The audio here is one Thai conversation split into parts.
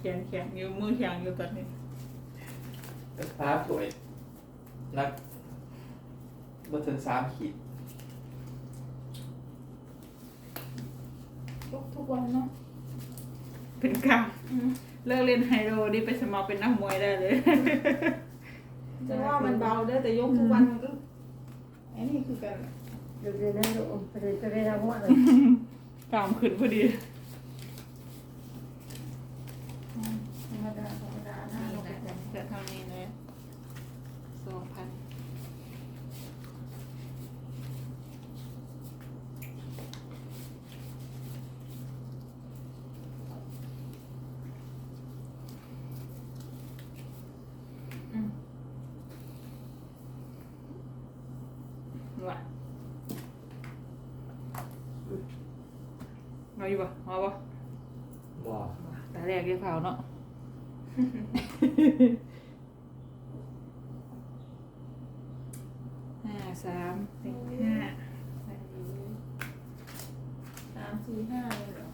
แข็งแข็งอยู่มือแข็งอยู่ตอนนี้ก็ฟ้าสวย นักมาถึงสามขีด ทุกทุกวันเนาะเป็นกลางเลิกเล่นไฮโลนี่ไปสมัครเป็นนักมวยได้เลย จะว่ามันเบาเด้อแต่ยกทุกวันมันก็ไอ้นี่คือกัน ดูดูนั่นดูไปดูจะได้ทั้งหมดเลยกลามขึ้นพอดี ธรรมดาธรรมดาหน้า นี่ เรา แหละจะเท่านี้เลยสองพัน อืม ว่ะ เอาอยู่ปะเอาปะบ่ตาแรกเรียกเขาเนาะ ห้าสามหนึ่งห้า สามสี่ห้าเลยเหรอ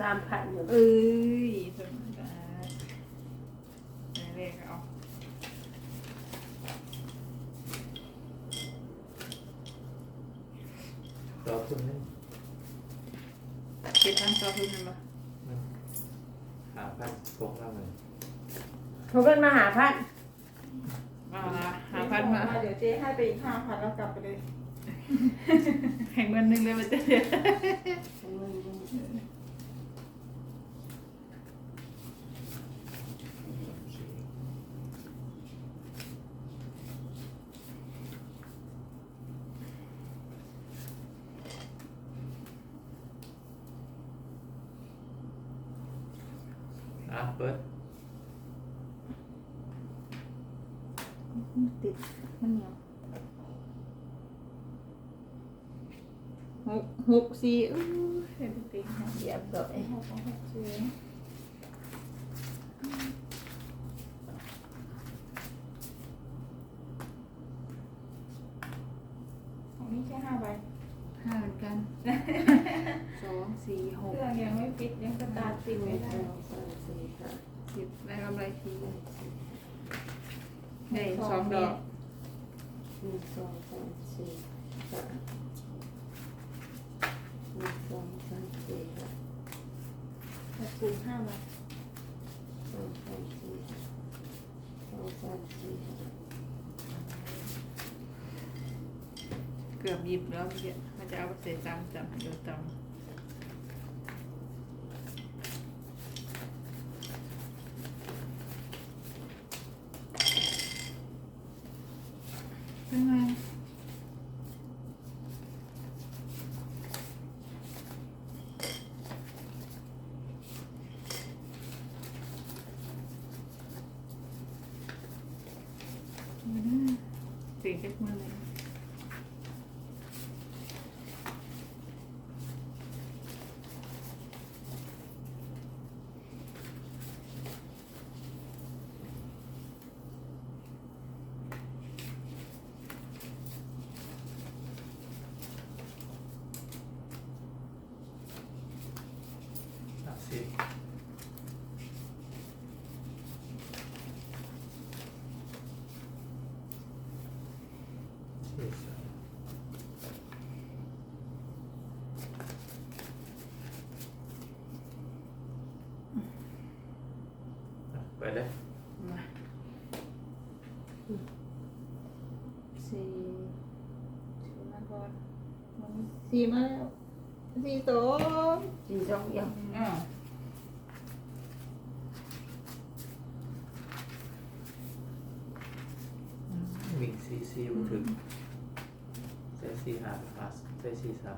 สามพันอยู่เอ้ยสมบัติตาแรกเอารอคุณนึงเจ็ดพันต่อทุนนั่นปะหาพันตกมาเลยเขาเป็นมาหาพันเอาละหาพันมาเดี๋ยวเจ๊ให้ไปอีกห้าพันแล้วกลับไปเลยแข่งเงินหนึ่งเลยมันจะ เดียวอะเปิดติดมันเหนียวหกหกสี่อู้เห็นติดหกเหยียบดอยหกหกหกสี่ของนี่แค่ห้าใบ ห้าเหมือนกันสองสี่หเคกรื่องยังไม่ปิดยังสตาร์ทติดหไม่นึ่งได้สองสามสี่ห้าสิบได้กำไรทีได้สองดอกหนึ่งสองสามสี่ห้าหนึ่งสองสามสี่ห้าหกสี่ห้าใบสองสามสี่ห้าสองสามสี่ห้าเกือบหยิบแล้วเมื่อกี้มัน จะเอาไปเสียจำจำเดี๋ยวจำเป็นไงสิ่งที่มันเลย อะสิบสี่สามอะ เปิดเลยมาสี่สี่มาก่อนมันสี่มาแล้วสี่สองสี่สองเดียวอ่าวิ่งสี่สี่มาถึงใส่สี่ห้าห้า ใส่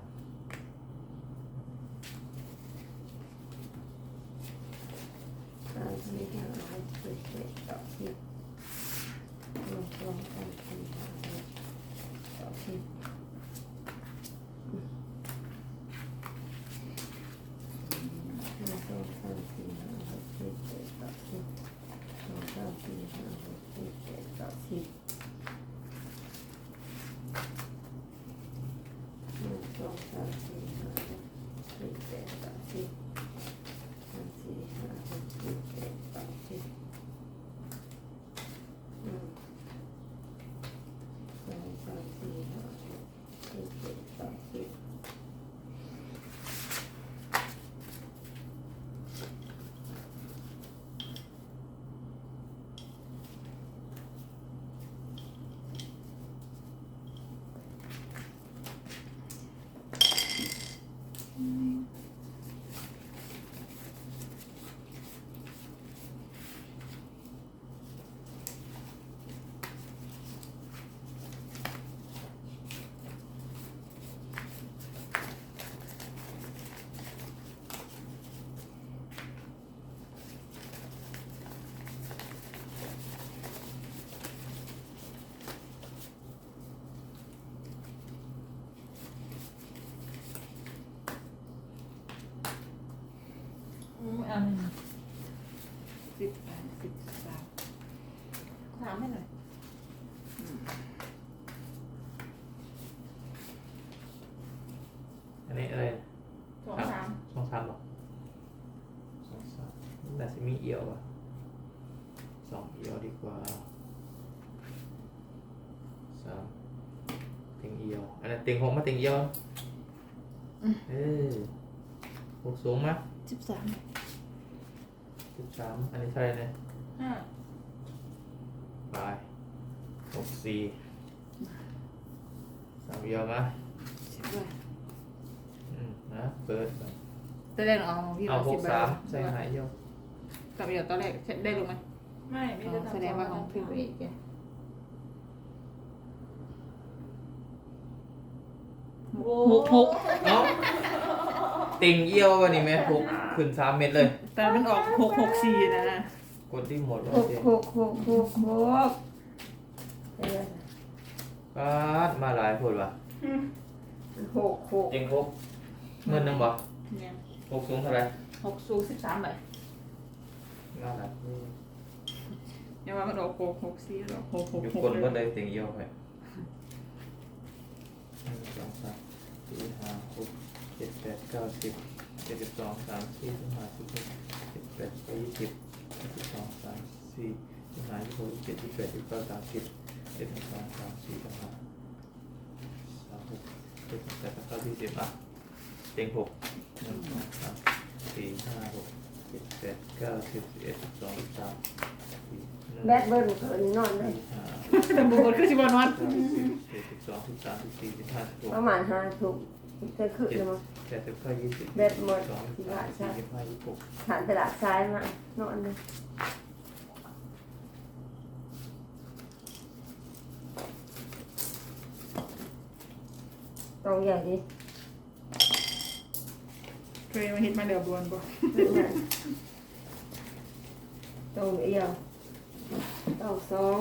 Thank you. อาหนึ่งสิบแปดสิบสามถามให้หน่อยอันนี้อะไรสองสามสองสามหรอสองสามน่าจะมีเอียวอะสองเอียวดีกว่าสามเต็งเอียว อันนั้นเต็งหกมาเต็งเอียว เออหกสูงมั้ยสิบสาม สิบสามอันนี้เท่าไหรเนี่ยห้าไปหกสี่สามเอียวมาสิบใบอืมนะเปิดไปตอนแรกเอาพี่เอาหสิกบใบสามใส่หายเอียวกับเดี๋ยวตอนแรกได้ลงไหมไม่ไม่อ๋ได้อทำแสดงว่าของพี่เอกแกหกหก เอ้า ติงเยี่ยววันนี้ไหมหกขึ้นสามเม็ดเลย แต่มันออกหกหกสี่นะกดที่หมดหแล้วกสิหกหกหกหกเดี๋ยวปาดมาหลายคนว่ะหกหกติงหกเงินหนึงบ่เนี่ยหกสูงเท่าไหร่หกสูงสิบสามใบน่ารักนี่ยังว่ามันออกหกหกสี่หรอกหกหกอยู่หกคนก็เลยได้ติงเยี่ยวไปหนึ่งสองสามสี่ห้าหก เจ็ดแปดเก้าสิบเจ็ดสิบสองสามสี่สิบห้าสิบหกสิบแปดยี่สิบสิบสองสามสี่สิบห้าสิบหกสิบเจ็ดสิบแปดสิบเก้าสามสิบเจ็ดสิบสองสามสี่สิบห้าสามหกเจ็ดสิบแปดสิบเก้าสี่สิบอะเต็งหกหนึ่งสองสามสี่ห้าหกเจ็ดแปดเก้าสิบสิบเอ็ดสิบสองสิบสามสี่หนึ่งแบดเบิร์นเกินนอนเลยสี่ห้าแต่บุคคลคือสิบวันวันเก้าสิบสิบเอ็ดสิบสองสิบสามสิบสี่สิบห้าสิบหกประมาณห้าทุ่ม จะขึ้นเลยมั้งแปดสิบเก้ายี่สิบแบดหมดสองสิบที่สาว่ามใช่สี่สิบห้ายี่สิบหกฐานตลาดซ้ายมานอนเลยตรงอย่างนี้เคยมาเห็นมาเดือบวนบ่ตรงเอียวตรงสอง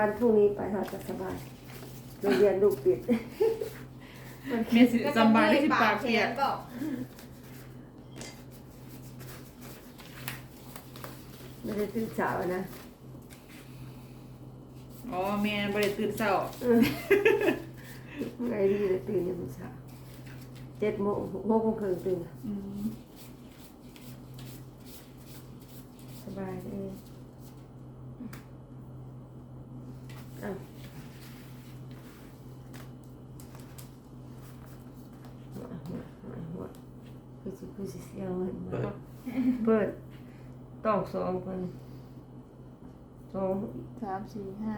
วันพรุ่งนี้ไปเราจะสบายโรงเรียนลูกปิด เมสิจำบายได้สิปากเปียกบอกไม่ได้ตื่นเช้านะอ๋อแม่บริตื่นเช้าเออไงดีเลยตื่นยังไม่เช้าเจ็ดโมงหกโมงครึ่งตื่นอืมสบายเลยอ้าวหัวหัวหัวหัว คือสิคือสิเสียเงินเปิดเปิดต้องสองคนสองสามสี่ห้า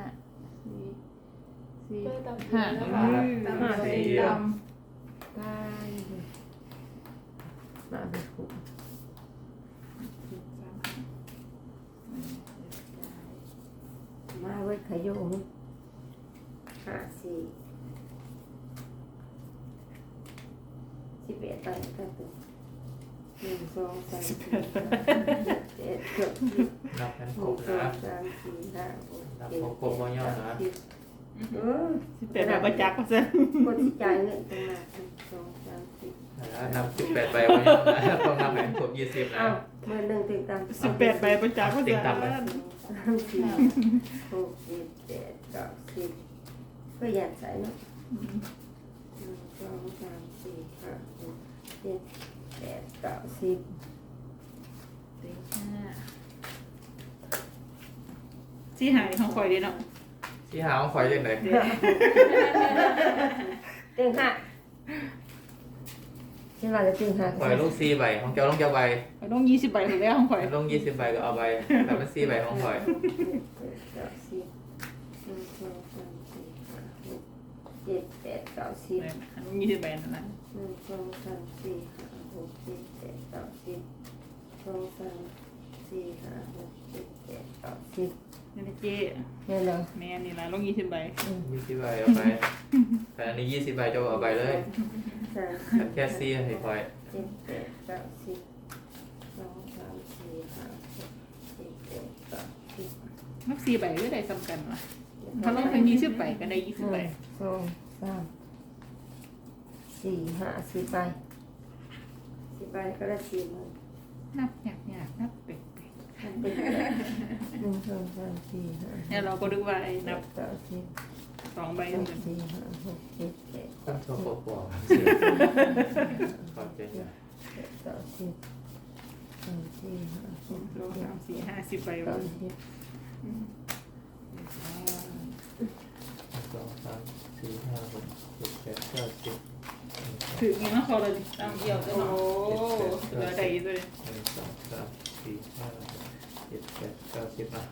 สี่สี่เพื่อตามห้าแล้วอืก็มตามสี่สี่ดดได้เลยมาเป็นคู่ำสี่สามห้าอืมมาไว้ขยงห้าสี่สิบเอ็ดไปกันตัว หนึ่งสองสามสี่ห้าหกเจ็ดแปดนับกันครบกสอนะงสามสี่ห้าหกนับเจ็ดครบครบบ่ย่อนะ เออสิบแปดแบบประจักษ์มาซะคนที่จ่ายเงินตรงนั้นหนึ่งสองสามสี่แล้วนับสิบแปดใบวันนี้นะต้องนับให้ครบยี่สิบนะอ้าเมื่อหนึ่งถึงตามสิบแปดใบประจักษ์มาติ๊ซะงต่ำไหมสามสี่หกเจ็ดแปดเก้าสิบก็อยากใส่เนาะออืมหนึ่งสองสามสี่ห้าหกเจ็ด แปดเก้าสิบเต็งห้าสี่หายของข่อยดีเนาะที่หาของข่อยยังไงเดี๋ยวเต็งห้าใช่ไหมจะเต็งห้าข่อยลูกสี่ใบของเจ้าลูกเจ้าใบข่อยต้องยี่สิบใบถูกแล้วของข่อยลงยี่สิบใบก็เอาใบแต่เป็นสี่ใบของข่อยเก้าสิบหนึ่งสองสามสี่ห้าหกเจ็ดแปดเก้าสิบเนี่ยอันนี้ยี่สิบใบนั่นนะหนึ่งสองสามสี่ห้าห กเจ็ดแปดเก้าสิบสองสามสี่ห้าหกเจ็ดแปดเก้าสิบนี่นะเจ๊เนี่ยเหรอแม่นี่ละลงยี่สิบใบยี่สิบใบเอาไปแต่อันนี้ยี่สิบใบเจ้าเอาไปเลยสามแต่แค่สี่ให้ข่อยเจ็ดแปดเก้าสิบสองสามสี่ห้าหกเจ็ดแปดเก้าสิบนักสี่ใบก็ได้สำคัญว่ะถ้าลงเป็นยี่สิบใบก็ได้ยี่สิบใบหนึ่งสองสามสี่ห้าสิบใบสิบ ใบก็ได้สี่หมื่นนับยากยากนับเป็ดเป็ดอันเป็นหนึ่งสองสามสี่ห้าเนี่ยเราก็ดูว่าไอ้นับเก้าสิบสองใบสนั่อนงเป็นสี่ห้าหกเจ็ดแปดตั้งโชว์ปปขอบใจนะแปดเก้าสิบสองสี่ห้าหกสองสามสี่ห้าสิบใบเก้าวันสิบสองสามสี่ห้าหกเจ็ดแปดเก้าสิบ ถือเงินมาพอเลยตามเอี่ยวจะโอ้เหลือได้อีกเลยหนึ่งสองสามสี่ห้าหกเจ็ดแปดเก้าสิบอะ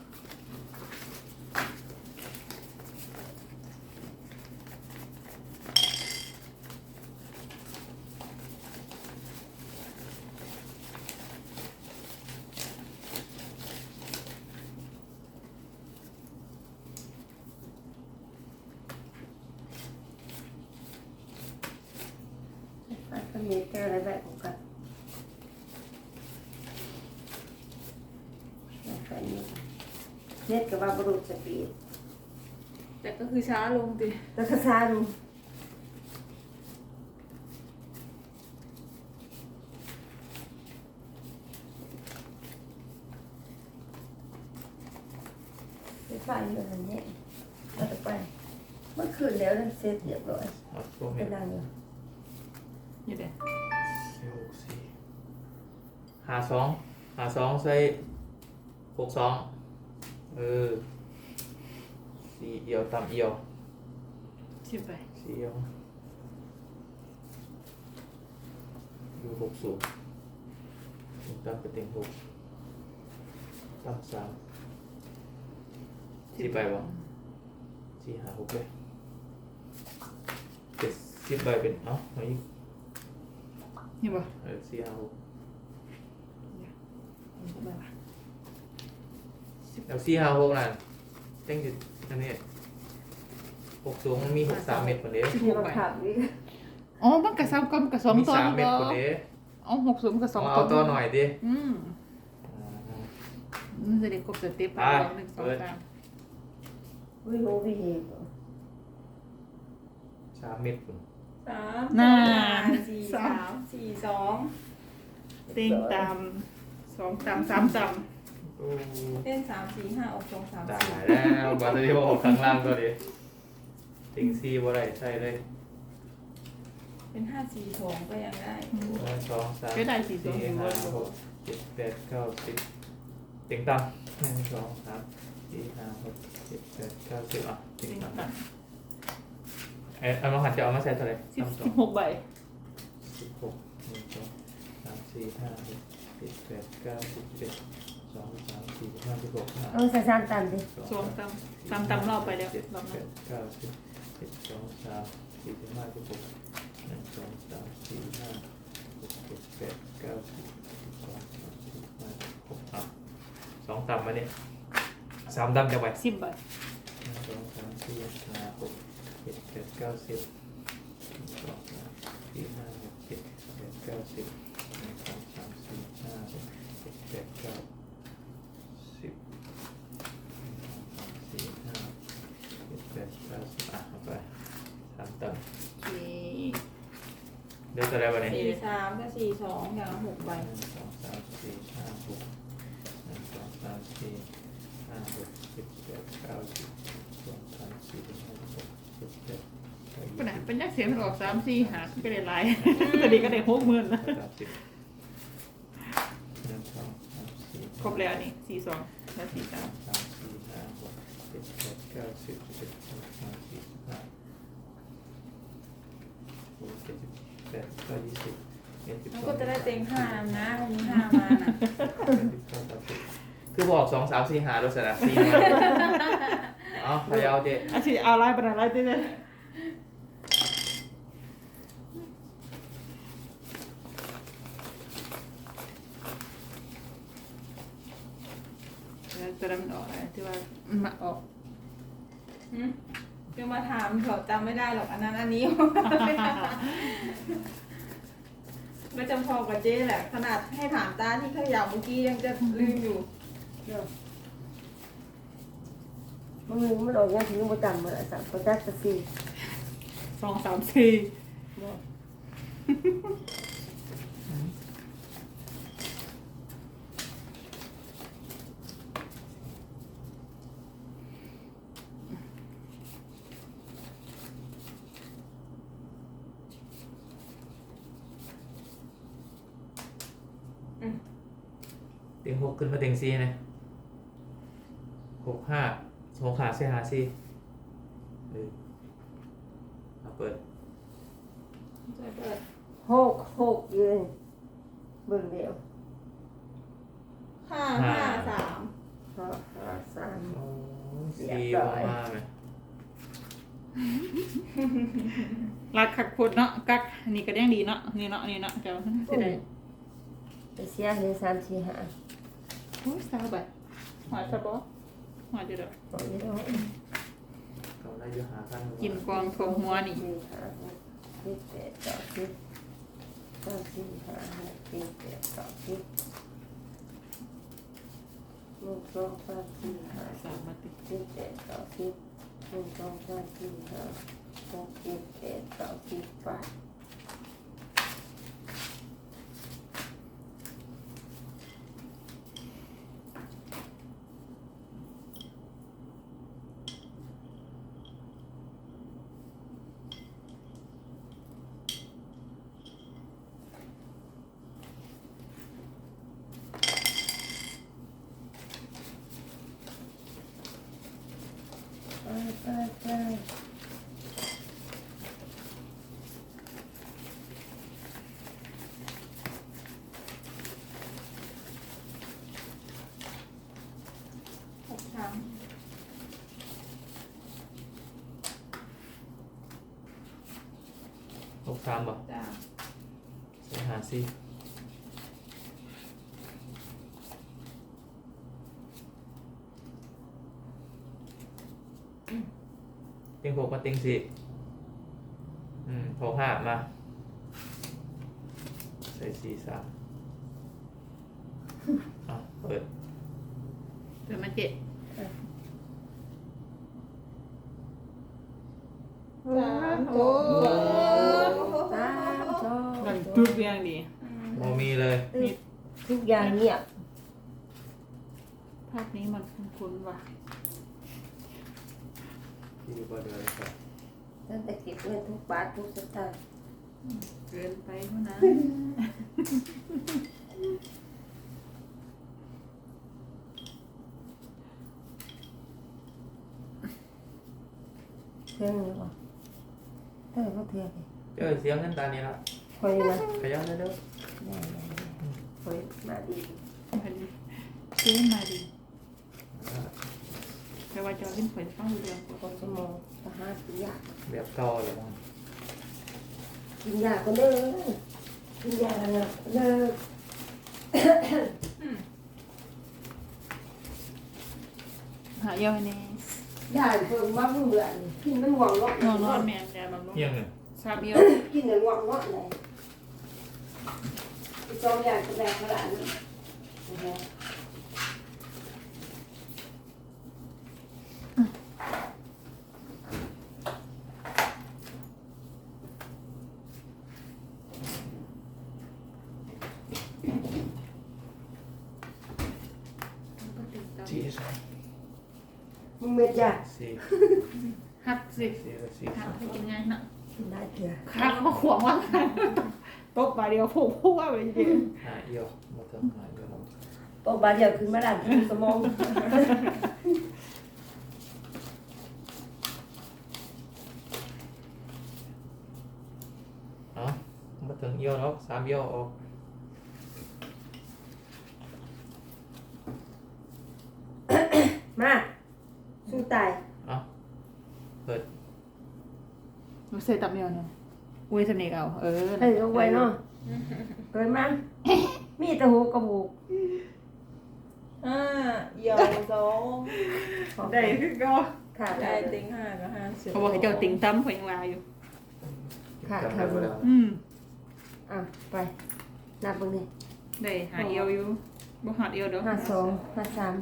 ไปก็มีแค่อะไรแบบของกันไปนี่เน็ตกับว่าบรูสปีดแต่ก็คือช้าลงดิ แล้วก็ซาดูไปไฟเรื่องนี้เราไปเมื่อคืนแล้วนั่นเสร็จเรียบร้อยเอาพวกไปนี้นั่งอยู่ สองหาสองใส่หกสองเออสี่เอียวต่ำเอียวสิบใบสี่เอียวอยู่หกสูงถึงต่ำไปเต็งหกต่ำสามสี่ใบวะสี่หาหกเลยเจ็ดสิบใบเป็นเอ้าเอาอีกนี่บ่เออสี่ห้าหก ใบละแล้วสี่ห้าหกน่ะเต็งจุดอันนี้หกสูงมันมีหกสามเมตรคนเดียวสิบหที่กเราใบขับนี่อ๋อมันกระซ้ำกับกระสองมีตัวสามนี่เมตบ่รคนเดียวอ๋อหกสูงกับสองเอาตัวตัวหน่อยดิอืมอ่ามันจะได้ครบสเต็ปไปหนึ่งสองเปิดสามวิโอวิเฮกสามเมตรคุณสามน่าสี่สามสี่สองเต็งตาม สองตามสามตามโอ้เต้นสามสี่ห้าออกสองสามตาสี่ยแล้วบอลที่บอกข้างล่างตัวดิติงซีบ่ได้ใช่เลยเป็นห้าสี่สองก็ยังได้หนึ่งสองสามก็ได้สี่ตัวสี่ห้าหกเจ็ดแปดเก้าสิบติงต่ำหนึ่งสองสามสี่ห้าหกเจ็ดแปดเก้าสิบอะติเต็งงต่ำตามเอ้ยเอามาหันจะเอามาใส่เท่าไหร่สิบสามสอสิงบหกใบ สิบหกหนึ่งสองสามสี่ห้าหก เจ็ดแปดเก้าสิบเจ็ดสองสามสี่ห้าสิบหกห้าเอาใส่สามตันดิสองตามตามตามรอบไปแล้วเจ็ดรอบแปนั้นดเก้าสิบเจ็ดสองสามสี่สิบห้าสิบหกหนึ่งสองสามสี่ห้าหกเจ็ดแปดเก้าสิบสิบสองสามสี่ห้าหกอะสองตำมาเนี่ยสามตำจะไหว สิบใบหนึ่งสองสามสี่ห้าหกเจ็ดแปดเก้าสิบหนึ่งสองสามสี่ห้าหกเจ็ดแปดเก้าสิบหนึ่งสองสามสี่ห้าหกเจ็ดแปดเก้าสิบหนึ่งสองสามสี่ห้าเจ็ดแปดเก้าสิบอะเอาไปสามตัน โอเค เดี๋ยวจะได้วันนี้สี่สามก็สี่สองอย่างละหกใบหนึ่งสองสามสี่ห้าหกหนึ่งสองสามสี่ห้าหกเจ็ดแปดเก้าสิบสองสามสี่ห้าหกเจ็ดแปดเก้าปัญหาเป็นยักษ์เสียงมันออกสามสี่หาก็ได้หลายตอนนี้ก็ได้หกหมื่นแล้วสามสิบหนึ่งสองสามสี่ครบแล้วนี่สี่สองแล้วสี่สามสามสี่ห้าหกเจ็ดแปดเก้าสิบสิบเอ็ดสิบสองสี่สิบห้าหกเจ็ดสิบ แปดเก้ายี่สิบเอ็ดสิบสมัอนงก็จะได้เต็งห้านะมันมีห้ามานะคือบอกสองสามสี่หาโดยสระสี่มาเอาพยาวเจ๊อาชีเอาไล่ไปไหนไล่ได้เลยจะได้มันออกอะไรที่ว่ามาออกหืม จะมาถามเขาจำไม่ได้หรอกอันนั้นอันนี้ ก็จำพอกับเจ๊แหละ ขนาดให้ถามตาที่เขย่าเมื่อกี้ยังจะลืมอยู่มันมีมันออกยังถึงประจำมันอะสักประจักษ์สักสี่สองสามสี่ เนาะ เต็ งหกขึ้นมาเต็งสี่นะหกห้าหกขาสี่หาสี่เออเอาเปิดหกหกยืนเบิ่งเดียวห้าห้าสามห้าห้าสามโอ้ยเรีสี่ยบร้ออยอกมาไหมรักขักพุดเนาะกักอันนี้ก็ยังดีเนาะนี่เนาะนี่เนาะเจ้าสิได้ไปเสียเลยสามสี่ห้า โอ้ยสาวแบบหวานซะบ่หวานจะดอกบอกอยังไงกำไรอยู่หาพันกินกวางทงหัวนี่สี่ห้าหกเจ็ดแปดเก้าสิบสามสี่ห้าหกเจ็ดแปดเก้าสิบหนึ่งสองสามสี่ห้าสามมาติเจ็ดแปดเก้าสิบหนึ่งสองสามสี่ห้าหกเจ็ดแปดเก้าสิบไปไปไป หกสาม หก สามบ่จ้าสี่หาสี่เต็งหกมาเต็งสี่อืมหกห้ามา ใส่สี่สามอะเปิดเดี๋ยวมาเจ็ดสามโอ้ ดังจุดเรียงดี โมมีเลยตึ๊ดทุกอย่างเงียบภาพนี้มันคุ้นๆว่ะที่บริเวณครับตั้งแต่เก็บเงินทุกบาททุกสตางค์เกินไปเท่านั้นเพื่อนหรือเปล่าเธอก็เพื่อนเลยเจอเสียงเงินตานี้ละ คอยมาขยันเร็วได้ได้คอยมาดีพอดีซื้อมาดีแต่ว่าจะเอาขึ้นไปฟังเรื่องพอสมองทหารกินยาแบบเก่าเลยมั้งกินยาก็เลิกกินยาแล้วเลิกหาเยอะแน่ยาเพิ่มมาเพื่อนกินมันหวังเนาะนอนนอนแมนแดดบำรุงเที่ยงเลยสาเอียวกินมันหวังเนาะไหน จองยาก็แบบขนาดนี้โอ้โหสี่สองมึงเม็ดยาสี่หักสิสี่สี่หัสกองให้กินไงน่ะสกินได้เถื่อข้าเขาขวางว่าตบ มาเดียวผูกพัวไปจริงหาเอียวมาเติมหาเอียวตกบาดเดียวขึ้นมาดันขึ้นสมอง เอ้ามาถึงเอียวแล้วสามเอียวออก มาสู้ตาย เอ้า เปิดมันใส่ อุ้ยสำเนียงเอาเออให้ลงไว้เนาะเกินมันมีแต่หูกระหูกห้าเหี่ยวสองได้คือก็ขาดได้ได้ติงห้ากับห้าสิบเขาบอกให้เจ้าติ่งตั้มเขายังวาอยู่ ขาดจำขาดแล้วอืมอะไปนับเบิ่งนี่ได้หาเอวอยู่บ่หาเอวเด้อห้าสองห้าสาม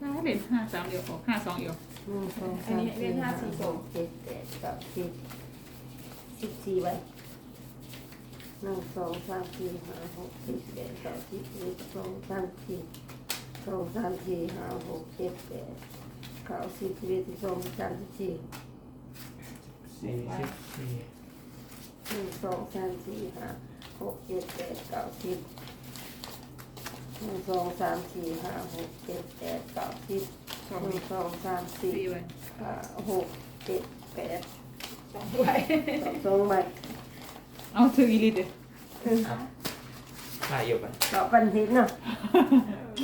ห้าเด่นห้าสามเอียวออกห้าสองเอวหนึ่งสองสามสี่ห้าหกเจ็ดแปดเก้าสิบ สิบสี่ใบหนึ่งสองสามสี่ห้าหกเจ็ดแปดเก้าสิบหนึ่งสองสามสี่สองสามสี่ห้าหกเจ็ดแปดเก้าสิบสิบเอ็ดสิบสองสิบสามสิบสี่สี่สิบสี่หนึ่งสองสามสี่ห้าหกเจ็ดแปดเก้าสิบหนึ่งสองสามสี่ห้าหกเจ็ดแปดเก้าสิบหนึ่งสองสามสี่ห้าหกเจ็ดแปด สองใบสองสองใบเอาถืออีลิตเด้อหาเอียวไปต่อปันทิศเนาะเออ